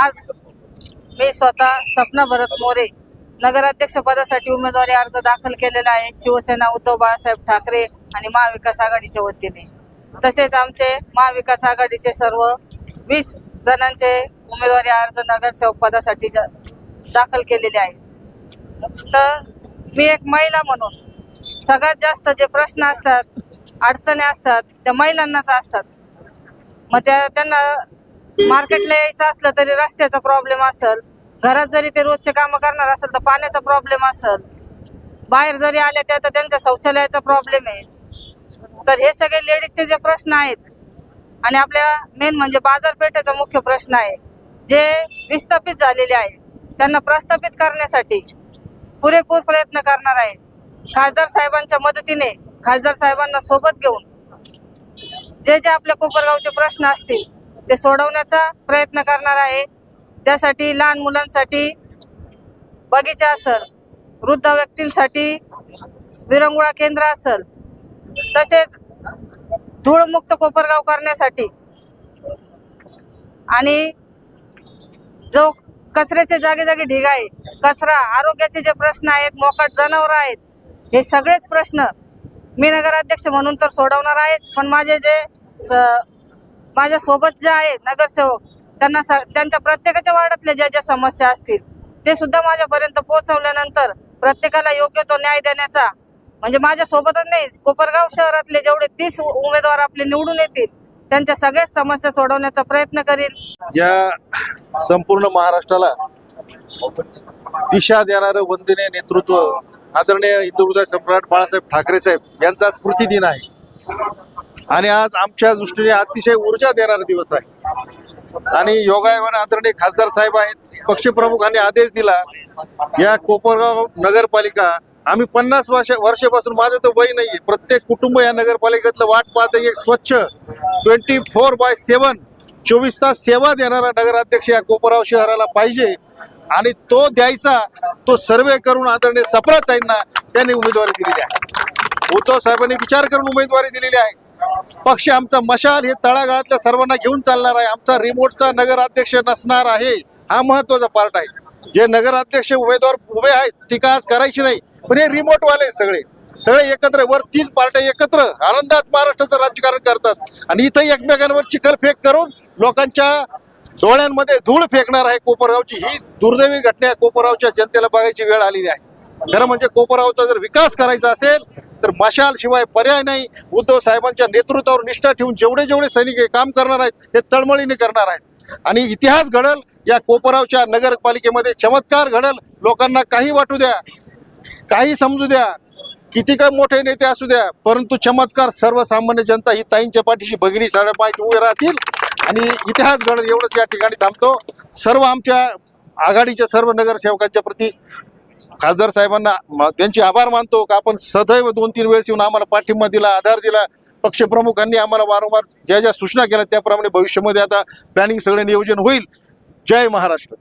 आज मी स्वतः सपना भरत मोरे नगराध्यक्ष पदासाठी उमेदवारी अर्ज दाखल केलेला आहे. शिवसेना उद्धव बाळासाहेब ठाकरे आणि महाविकास आघाडीच्या वतीने. तसेच आमचे महाविकास आघाडीचे सर्व वीस जणांचे उमेदवारी अर्ज नगरसेवक पदासाठी ज- दाखल केलेले आहेत. तर मी एक महिला म्हणून सगळ्यात जास्त जे प्रश्न असतात अडचणी असतात त्या महिलांनाच असतात. मग त्या त्यांना मार्केटला यायचं असलं तरी रस्त्याचा प्रॉब्लेम असेल. घरात जरी ते रोजचे कामं करणार असेल तर पाण्याचा प्रॉब्लेम असेल. बाहेर जरी आल्या त्या तर त्यांच्या शौचालयाचा प्रॉब्लेम आहे. तर हे सगळे लेडीजचे जे प्रश्न आहेत आणि आपल्या मेन म्हणजे बाजारपेठेचा मुख्य प्रश्न आहे. जे विस्थापित झालेले आहे त्यांना प्रस्थापित करण्यासाठी पुरेपूर प्रयत्न करणार आहे खासदार साहेबांच्या मदतीने खासदार साहेबांना सोबत घेऊन जे जे आपल्या कोपरगावचे प्रश्न असतील ते सोडवण्याचा प्रयत्न करणार आहे. त्यासाठी लहान मुलांसाठी बगीचा असेल वृद्ध व्यक्तींसाठी विरंगुळा केंद्र असेल तसेच धूळमुक्त कोपरगाव करण्यासाठी आणि जो कचऱ्याचे जागे जागे ढिग आहे कचरा आरोग्याचे जे प्रश्न आहेत मोकाट जनावर आहेत हे सगळेच प्रश्न मी नगराध्यक्ष म्हणून तर सोडवणार आहेच. पण माझे जे स- माझ्या सोबत जे आहेत नगरसेवक त्यांना स- त्यांच्या प्रत्येकाच्या वार्डातल्या ज्या ज्या समस्या असतील ते सुद्धा माझ्यापर्यंत पोहोचवल्यानंतर प्रत्येकाला योग्य तो न्याय देण्याचा म्हणजे माझ्या सोबतच नाही कोपरगाव शहरातले जेवढे तीस उमेदवार आपले निवडून येतील त्यांच्या सगळ्याच समस्या सोडवण्याचा प्रयत्न करील या संपूर्ण महाराष्ट्राला दिशा देणारं वंदनीय नेतृत्व आदरणीय हिंदुहृदय सम्राट बाळासाहेब ठाकरे साहेब यांचा स्मृती दिन आहे. आणि आज आमच्या दृष्टीने अतिशय ऊर्जा देणारा दिवस आहे. आणि योगायोगाने आदरणीय खासदार साहेब आहेत पक्षप्रमुखांनी आदेश दिला या कोपरगाव नगरपालिका आम्ही पन्नास वर्ष वर्षापासून माझं तर वय नाहीये प्रत्येक कुटुंब या नगरपालिकेतलं वाट पाहत एक स्वच्छ ट्वेंटी फोर बाय सेवन चोवीस तास सेवा देणारा नगराध्यक्ष या कोपराव शहराला पाहिजे. आणि तो द्यायचा तो सर्वे करून आदरणीय सप्राताईंना त्यांनी उमेदवारी दिलेली आहे. उद्धव साहेबांनी विचार करून उमेदवारी दिलेली आहे. पक्ष आमचा मशाल हे तळागाळातल्या सर्वांना घेऊन चालणार आहे. आमचा रिमोटचा नगराध्यक्ष नसणार आहे. हा महत्त्वाचा पार्ट आहे. जे नगराध्यक्ष उमेदवार उभे आहेत टीका आज करायची नाही. पण हे रिमोट वाले सगळे. सगळे एकत्र वर तीन पार्ट्या एकत्र आनंदात महाराष्ट्राचं राजकारण करतात. आणि इथं एकमेकांवर चिखलफेक करून लोकांच्या डोळ्यांमध्ये धूळ फेकणार आहे कोपरगावची. ही दुर्दैवी घटना आहे. कोपरगावच्या जनतेला बघायची वेळ आलेली आहे. खरं म्हणजे कोपरावचा जर विकास करायचा असेल तर मशाल शिवाय पर्याय नाही. उद्धव साहेबांच्या नेतृत्वावर निष्ठा ठेवून जेवढे जेवढे सैनिक हे काम करणार आहेत हे तळमळीने करणार आहेत. आणि इतिहास घडल या कोपरावच्या नगरपालिकेमध्ये चमत्कार घडल. लोकांना काही वाटू द्या काही समजू द्या किती काय मोठे नेते असू द्या परंतु चमत्कार सर्वसामान्य जनता ही ताईंच्या पाठीशी भगिनी साडे पाठी उभे राहतील. आणि इतिहास घडल एवढंच या ठिकाणी थांबतो. सर्व आमच्या आघाडीच्या सर्व नगरसेवकांच्या प्रती खासदार साहेबांना त्यांचे आभार मानतो का आपण सदैव दोन तीन वेळेस येऊन आम्हाला पाठिंबा दिला आधार दिला. पक्षप्रमुखांनी आम्हाला वारंवार ज्या ज्या सूचना केल्या त्याप्रमाणे भविष्यामध्ये आता प्लॅनिंग सगळे नियोजन होईल. जय महाराष्ट्र.